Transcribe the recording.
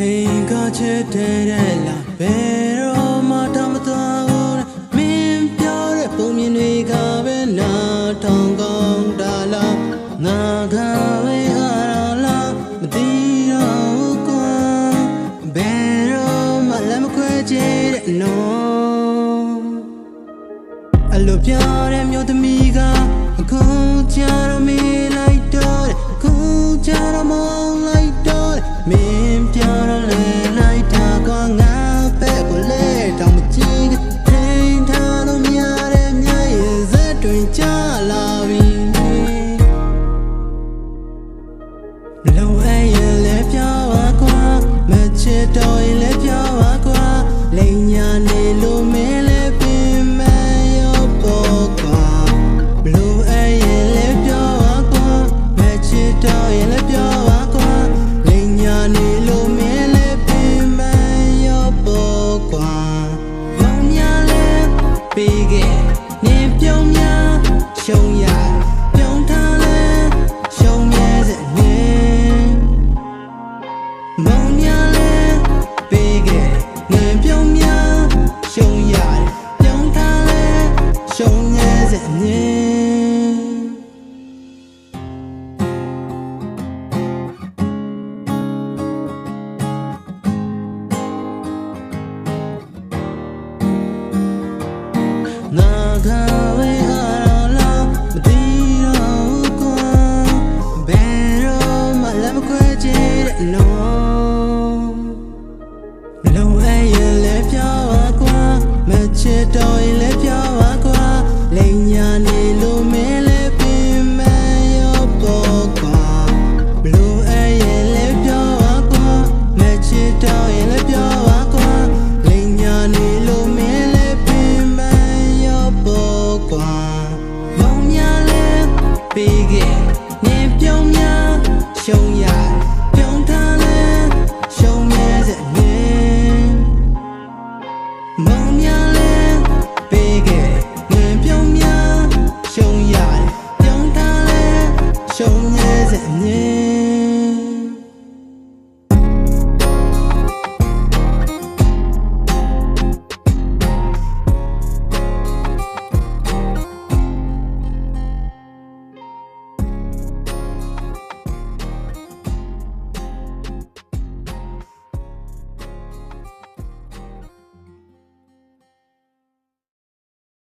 ချိန်ကချက်တဲ့လားဘယ်တော့မှတမသွားဘူးမင်းပြောတဲ့ပုံမြင်တွေကပဲနာထောင်ကောင်းတာလားငါကဝေးဟာလားမသိတော့ကွာဘယ်တော့မှလမ်းမခွဲချင်တဲ့နော်အလိုပြောတဲ့မျိုးသမီးကအခုချရမီ la. ပုံများလဲပေးခဲ့ငွေပြုံးများရှုံးရတယ်ပြုံးထားလဲရှုံးငယ်စက်မြင်